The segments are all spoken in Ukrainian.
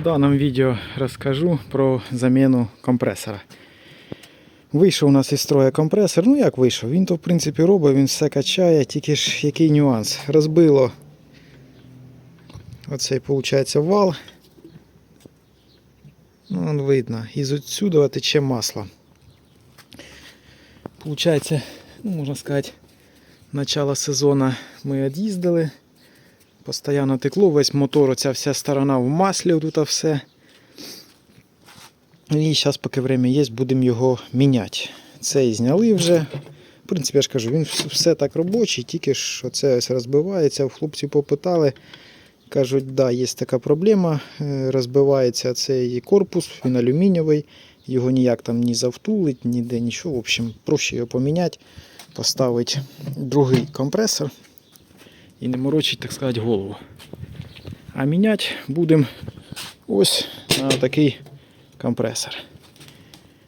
В даному відео розкажу про заміну компресора. Вийшов у нас із строя компресор. Ну як вийшов? Він то в принципі робить, він все качає, тільки ж який нюанс. Розбило оцей, виходить, вал. Ну, он видно. Із отсюда тече масло. Получається, ну, можна сказати, начало сезону ми від'їздили. Постоянно текло, весь мотор, оця вся сторона в маслі, тут все. І зараз, поки время є, будемо його міняти. Цей зняли вже. В принципі, я ж кажу, він все так робочий, тільки що це ось розбивається. Хлопці попитали. Кажуть, да, є така проблема. е, Розбивається цей корпус, він алюмінієвий, його ніяк там ні завтулить, ніде нічого. В общем, проще його поміняти, поставити другий компресор і не морочить, так сказати, голову. А міняти будемо ось на такий компресор.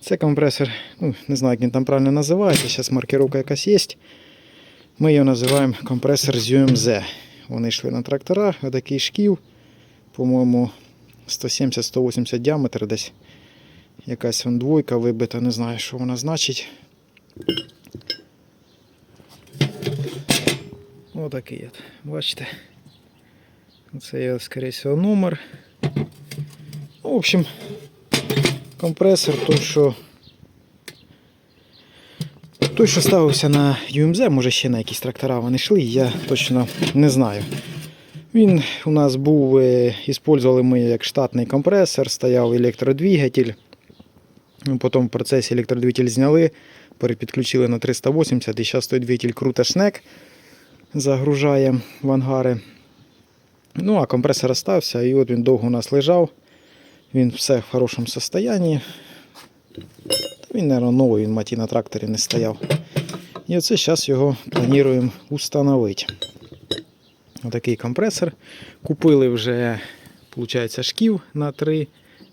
Це компресор, ну, не знаю, як він там правильно називається, зараз маркировка якась є. Ми його називаємо компресор з UMZ. Вони йшли на трактора, отакий шків, по-моєму, 170-180 діаметр десь. Якась двойка вибита, не знаю, що вона значить. Отакий от. Бачите? Це є, скоріше всього, номер. Ну, в общем, компресор той, що. Той, що ставився на UMZ, може ще на якісь трактора вони йшли, я точно не знаю. Він у нас був, е, іспользували ми як штатний компресор, стояв електродвигатель. Ну, Потім в процесі електродвигатель зняли, перепідключили на 380 і зараз той двигатель круто шнек загружає в ангари. Ну, а компресор остався, і от він довго у нас лежав. Він все в хорошому стані. Він, мабуть, новий, він маті на тракторі не стояв. І оце зараз його плануємо установити. Отакий компресор. Купили вже, виходить, шків на три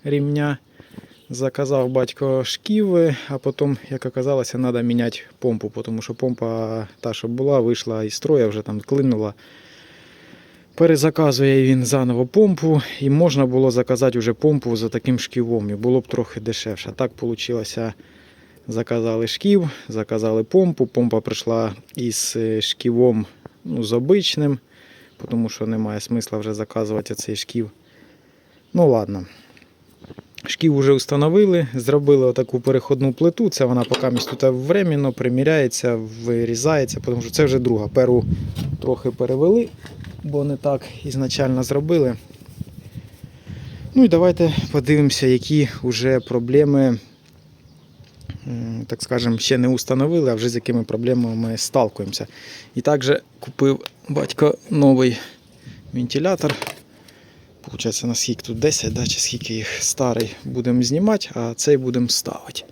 рівня. Заказав батько шківи, а потім, як оказалося, треба міняти помпу, тому що помпа та, що була, вийшла із строя, вже там клинула. Перезаказує він заново помпу, і можна було заказати вже помпу за таким шківом, і було б трохи дешевше. Так вийшло. Заказали шків, заказали помпу. Помпа прийшла із е, шківом ну, з обичним, тому що немає смисла вже заказувати цей шків. Ну ладно. Шків вже встановили, зробили отаку переходну плиту. Це вона поки тут временно приміряється, вирізається, тому що це вже друга. Перу трохи перевели, бо не так ізначально зробили. Ну і давайте подивимося, які вже проблеми, так скажемо, ще не установили, а вже з якими проблемами ми сталкуємося. І також купив батько новий вентилятор. Получається, на скільки тут 10, да, чи скільки їх старий будемо знімати, а цей будемо ставити.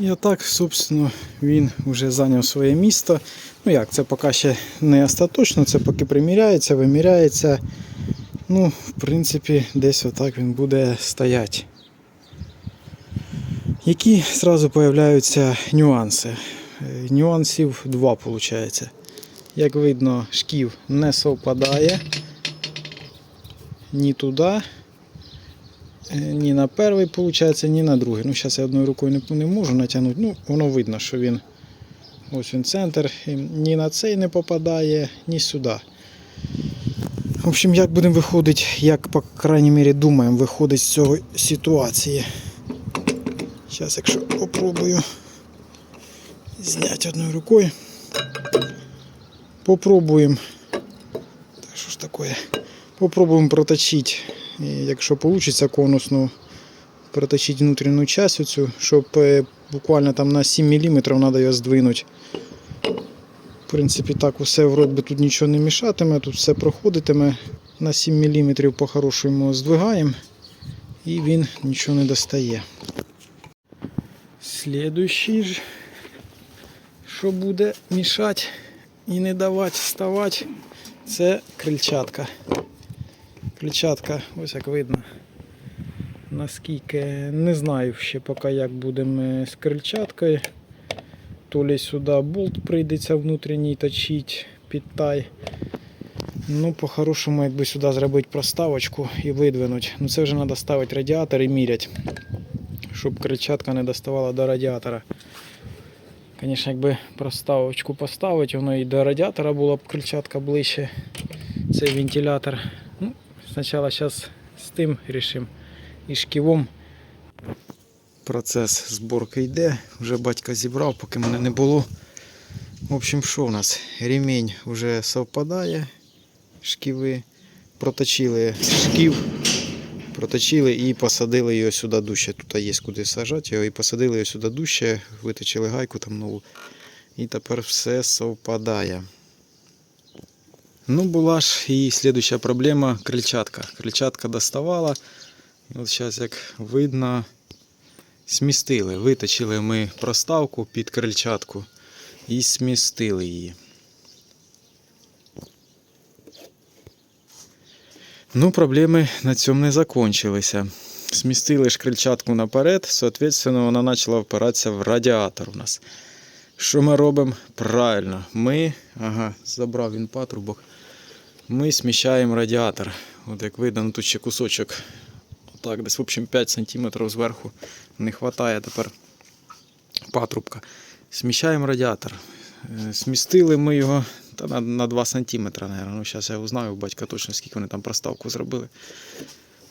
І отак, собственно, він вже зайняв своє місто. Ну як, це поки ще не остаточно, це поки приміряється, виміряється. Ну, в принципі, десь отак він буде стояти. Які зразу появляються нюанси? Е, Нюансів два, виходить. Як видно, шків не совпадає ні туди, е, ні на перший, виходить, ні на другий. Ну, зараз я одною рукою не, не можу натягнути. Ну, воно видно, що він ось він центр. І ні на цей не попадає, ні сюди. В общем, як будемо виходити, як, по крайній мірі, думаємо, виходить з цього ситуації. Зараз, якщо попробую зняти одною рукою. Попробуємо. Так, що ж таке? Попробуємо проточити, якщо вийде конусно, проточити внутрішню часть оцю, щоб е, буквально там на 7 мм треба його здвинути. В принципі, так усе вроді тут нічого не мішатиме, тут все проходитиме. На 7 мм по-хорошому здвигаємо і він нічого не достає. Слідуючий ж, що буде мішати і не давати вставати, це крильчатка. Крильчатка, ось як видно. Наскільки не знаю ще поки як будемо з крильчаткою. То ли сюди болт прийдеться внутрішній точити під тай, Ну, по-хорошому, якби сюди зробити проставочку і видвинути. Ну це вже треба ставити радіатор і міряти, щоб крильчатка не доставала до радіатора. Звісно, якби проставочку поставити, воно і до радіатора була б крильчатка ближче. Цей вентилятор. Спочатку зараз з тим рішимо. І шківом. Процес зборки йде. Вже батько зібрав, поки мене не було. В общем, що в нас? Ремінь вже совпадає. Шківи. Проточили шків. Проточили і посадили його сюди дужче. Тут є куди сажати його і посадили його сюди дужче, виточили гайку там нову. І тепер все совпадає. Ну, була ж і слідуща проблема крильчатка. Крильчатка доставала. І от зараз, як видно, смістили. Виточили ми проставку під крильчатку і смістили її. Ну, проблеми на цьому не закончилися. Смістили ж крильчатку наперед, соответственно, вона почала впиратися в радіатор у нас. Що ми робимо? Правильно, ми, ага, забрав він патрубок. Ми сміщаємо радіатор. От як видно, ну, тут ще кусочок. Отак, десь в общем 5 см зверху не вистачає тепер патрубка. Сміщаємо радіатор. Е, Смістили ми його та на, на 2 см. Ну, зараз я узнаю у батька точно, скільки вони там проставку зробили.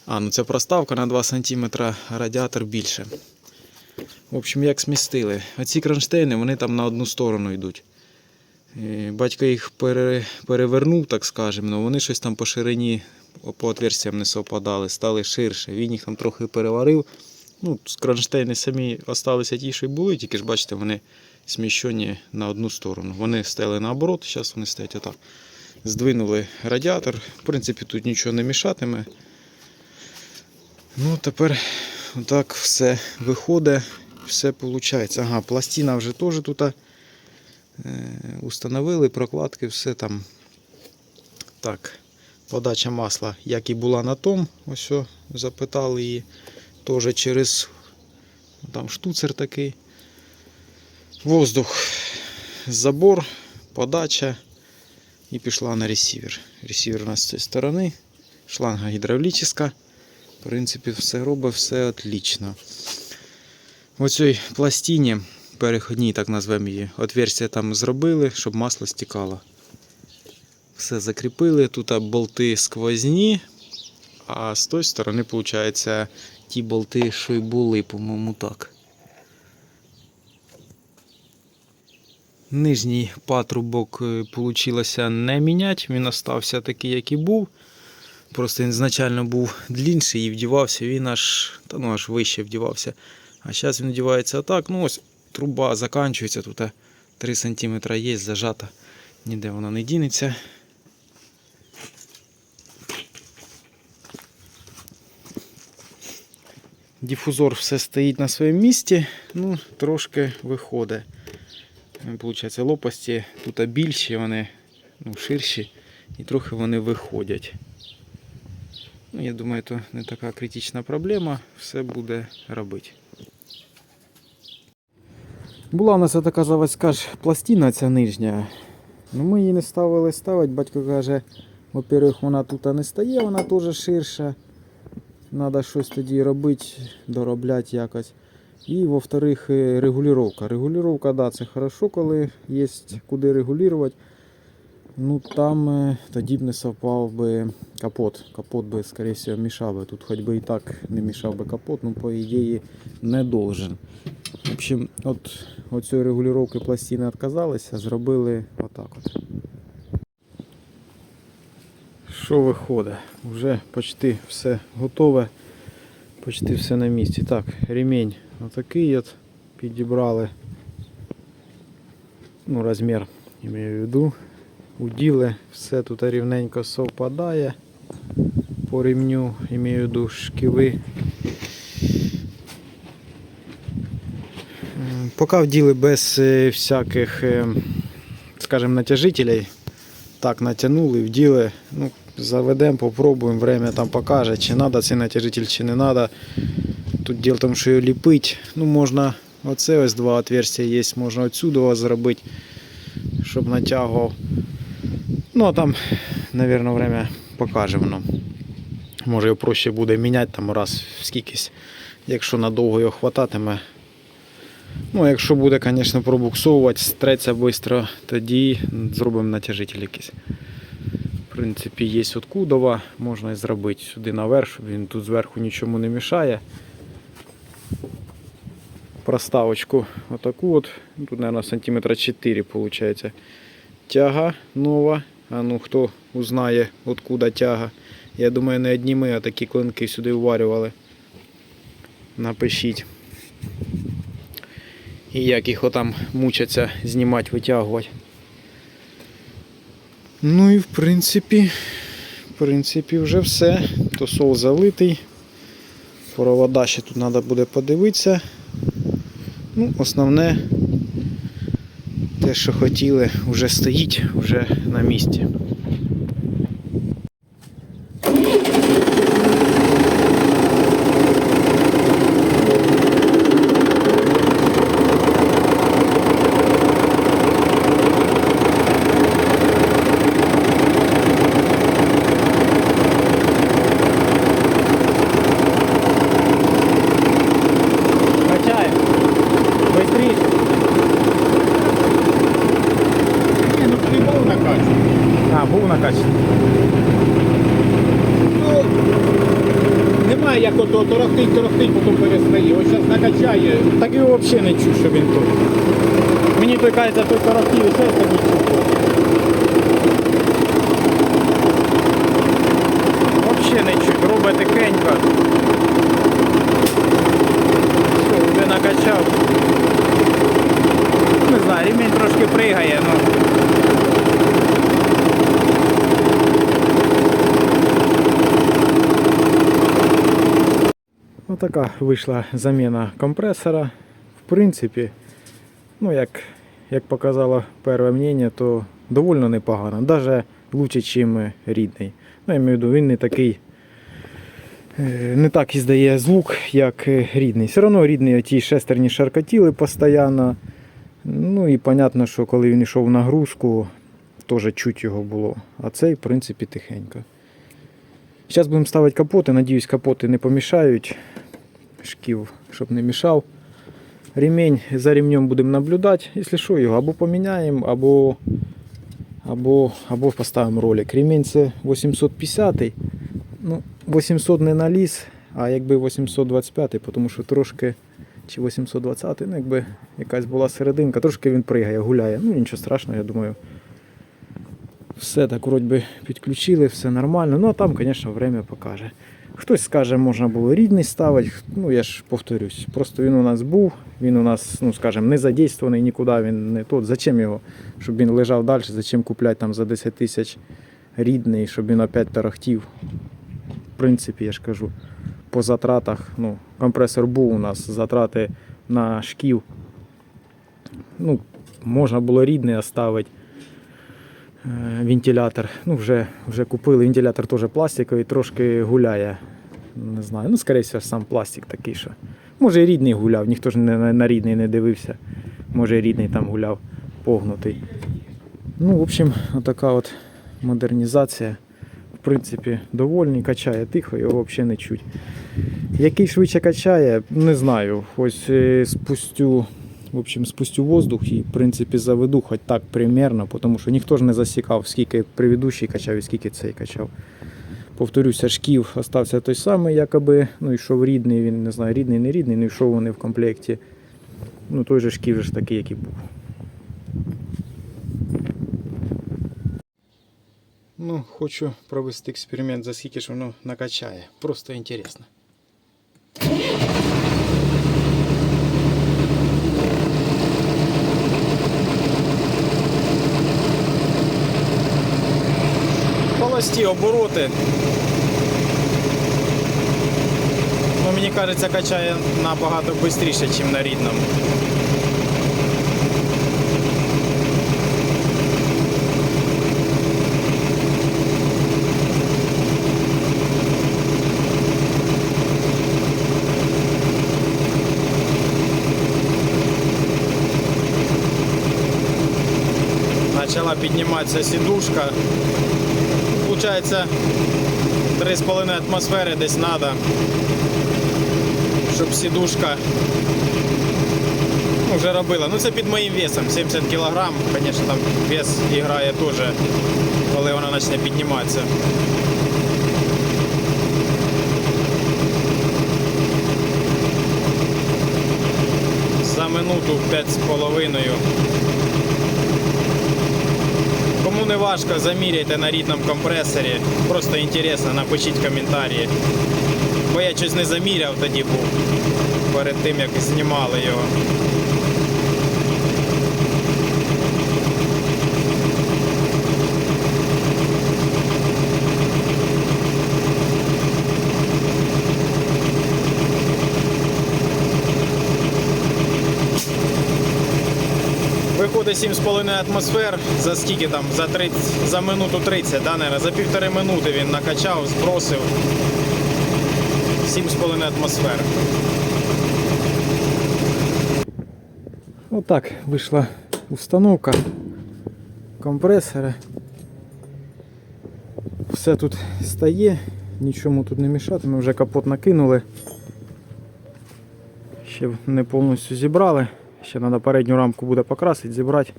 А, ну це проставка на 2 см, радіатор більше. В общем, як смістили. Оці кронштейни, вони там на одну сторону йдуть. Е, Батько їх перевернув, так скажемо, але вони щось там по ширині по отверстям не совпадали, стали ширше. Він їх там трохи переварив. Ну, кронштейни самі залишилися ті, що й були, тільки ж бачите, вони сміщені на одну сторону. Вони стали наоборот, зараз вони стоять отак. Здвинули радіатор. В принципі, тут нічого не мішатиме. Ну, тепер отак все виходить, все виходить. Ага, пластина вже теж тут установили, прокладки, все там. Так, подача масла, як і була на том, ось о, запитали її. Теж через там штуцер такий. Воздух, забор, подача і пішла на ресівер. Ресівер у нас з цієї сторони, шланга гідравлічна. В принципі, все робить, все отлично. В оцій пластині, переходній, так назвемо її, отверстя там зробили, щоб масло стікало. Все закріпили. Тут болти сквозні, а з тої сторони, виходить, ті болти, що й були, по-моєму, так. Нижній патрубок вийшло не міняти, він остався такий, як і був. Просто він ізначально був длінший і вдівався, він аж, та ну, аж вище вдівався. А зараз він вдівається так. Ну ось труба закінчується, тут 3 см є, зажата, ніде вона не дінеться. Дифузор все стоїть на своєму місці, ну, трошки виходить. Получається, лопасті тут більші, вони ну, ширші і трохи вони виходять. Ну, я думаю, це не така критична проблема, все буде робити. Була у нас така заводська ж пластина ця нижня. Ну, ми її не ставили ставити. Батько каже, во-первых, вона тут не стає, вона теж ширша. Треба щось тоді робити, доробляти якось. І во-вторых, е, регулювання. Регулювання, да, це хорошо, коли є куди регулювати. Ну там е, тоді б не совпав би капот. Капот би, скоріше всього, мішав би. Тут хоч би і так не мішав би капот, ну по ідеї не должен. В общем, от оцієї регулювання пластини відказалися, зробили отак от. Що виходить? Вже почти все готове, почти все на місці. Так, ремінь отакий от підібрали. Ну, розмір, имею в виду. Уділи, все тут рівненько совпадає по ремню, в виду шківи. Поки вділи без е, всяких, е, скажімо, натяжителей. Так, натягнули, вділи. Ну, заведемо, попробуємо, время там покаже, чи треба цей натяжитель, чи не треба. Тут діло в тому, що його ліпить. Ну, можна оце ось два отверстия є, можна отсюди зробити, щоб натягував. Ну, а там напевно, время покаже воно. Може його проще буде міняти там раз скількись, якщо надовго його хвататиме. Ну, якщо буде, звісно, пробуксовувати, стреться швидко, тоді зробимо натяжитель якийсь. В принципі, є от кудова, можна і зробити сюди наверх, щоб він тут зверху нічому не мішає. Проставочку отаку от. Тут, мабуть, сантиметра 4 виходить. Тяга нова. А ну хто узнає, откуда тяга. Я думаю, не одні ми, а такі клинки сюди вварювали. Напишіть. І як їх отам мучаться знімати, витягувати. Ну і в принципі, в принципі, вже все. Тосол залитий. Провода ще тут треба буде подивитися. Ну, основне, те, що хотіли, вже стоїть, вже на місці. Качаем. Быстрее. Ні, ну ти. А, був накачаний. Ну, немає як ото торохтить, торохтить, потім перестає. Ось зараз накачає. Так його взагалі не чую, що він тут. Мені той кажеться, той тарахтів і ще не чую. Взагалі не чуть, робить тихенько. Все, вже накачав. Не знаю, ремінь трошки пригає, ну. Отака вийшла заміна компресора. В принципі, ну як, як показало перше мнення, то доволі непогано. Навіть краще, ніж рідний. Ну, я маю в виду, він не такий. е, Не так і здає звук, як рідний. Все одно рідний ті шестерні шаркотіли постійно. Ну і понятно, що коли він йшов в нагрузку, теж чуть його було. А цей, в принципі, тихенько. Зараз будемо ставити капоти. Надіюсь, капоти не помішають. Шків, щоб не мішав. Ремень за ремнем будемо наблюдати. Якщо що, його або поміняємо, або, або, або поставимо ролик. Ремень це 850. Ну, 800 не на ліс, а якби 825, тому що трошки. Чи 820, ну якби якась була серединка, трошки він пригає, гуляє. Ну нічого страшного, я думаю. Все так вроді підключили, все нормально. Ну а там, звісно, время покаже. Хтось скаже, можна було рідний ставити. Ну я ж повторюсь. Просто він у нас був, він у нас, ну скажімо, не задействований нікуди, він не тот. Зачем його? Щоб він лежав далі, зачем купляти там за 10 тисяч рідний, щоб він опять тарахтів. В принципі, я ж кажу, по затратах, ну, компресор був у нас, затрати на шків. Ну, можна було рідний оставити. Е, Вентилятор. Ну, вже, вже купили. Вентилятор теж пластиковий, трошки гуляє. Не знаю. Ну, скоріше сам пластик такий, що. Може і рідний гуляв, ніхто ж не, на, на рідний не дивився. Може і рідний там гуляв погнутий. Ну, в общем, отака от модернізація. В принципі, довольний, качає тихо, його взагалі не чуть. Який швидше качає, не знаю. Ось е, спустю, в общем, спустю воздух і, в принципі, заведу хоч так примерно, тому що ніхто ж не засікав, скільки предыдущий качав і скільки цей качав. Повторюся, шків остався той самий, якоби, ну, йшов рідний, він не знаю, рідний, не рідний, не йшов вони в комплекті. Ну, той же шків же ж такий, який був. Ну, хочу провести експеримент, за скільки ж воно накачає. Просто інтересно. Холості обороти. Ну, мені кажеться, качає набагато швидше, ніж на рідному. Почала підніматися сідушка. Виходить 3,5 атмосфери десь треба, щоб сідушка вже робила. Ну це під моїм весом, 70 кг. Звісно, там вес грає теж, коли вона почне підніматися. За минуту 5,5. Кому не важко, заміряйте на рідному компресорі. Просто інтересно, напишіть коментарі. Бо я щось не заміряв тоді був перед тим, як знімали його. Виходить 7,5 атмосфер за скільки там? За 30, за минуту 30, да, наверное? За півтори минути він накачав, збросив. 7,5 атмосфер. Отак вийшла установка компресора. Все тут стає, нічому тут не мішатиме, вже капот накинули. Ще не повністю зібрали. Ще треба передню рамку буде покрасити, зібрати.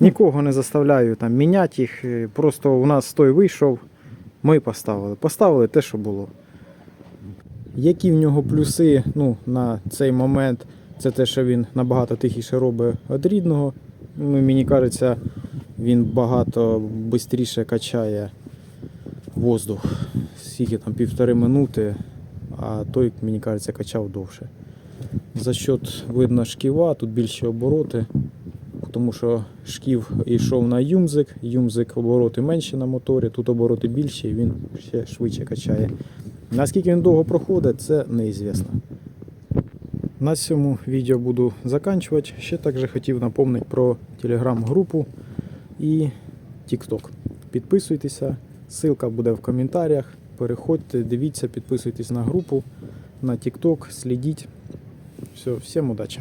Нікого не заставляю там міняти їх. е, Просто у нас той вийшов, ми поставили. Поставили те, що було. Які в нього плюси ну, на цей момент, це те, що він набагато тихіше робить від рідного. Ну, мені кажеться, він багато швидше качає воздух. Скільки там півтори минути, а той, мені кажеться, качав довше. За счет видно шківа, тут більші обороти, тому що шків йшов на юмзик, юмзик обороти менші на моторі, тут обороти більші, і він ще швидше качає. Наскільки він довго проходить, це неізвісно. На цьому відео буду заканчувати. Ще також хотів напомнити про телеграм-групу і TikTok. Підписуйтеся, ссылка буде в коментарях. Переходьте, дивіться, підписуйтесь на групу, на TikTok, слідіть. Все, всем удачи.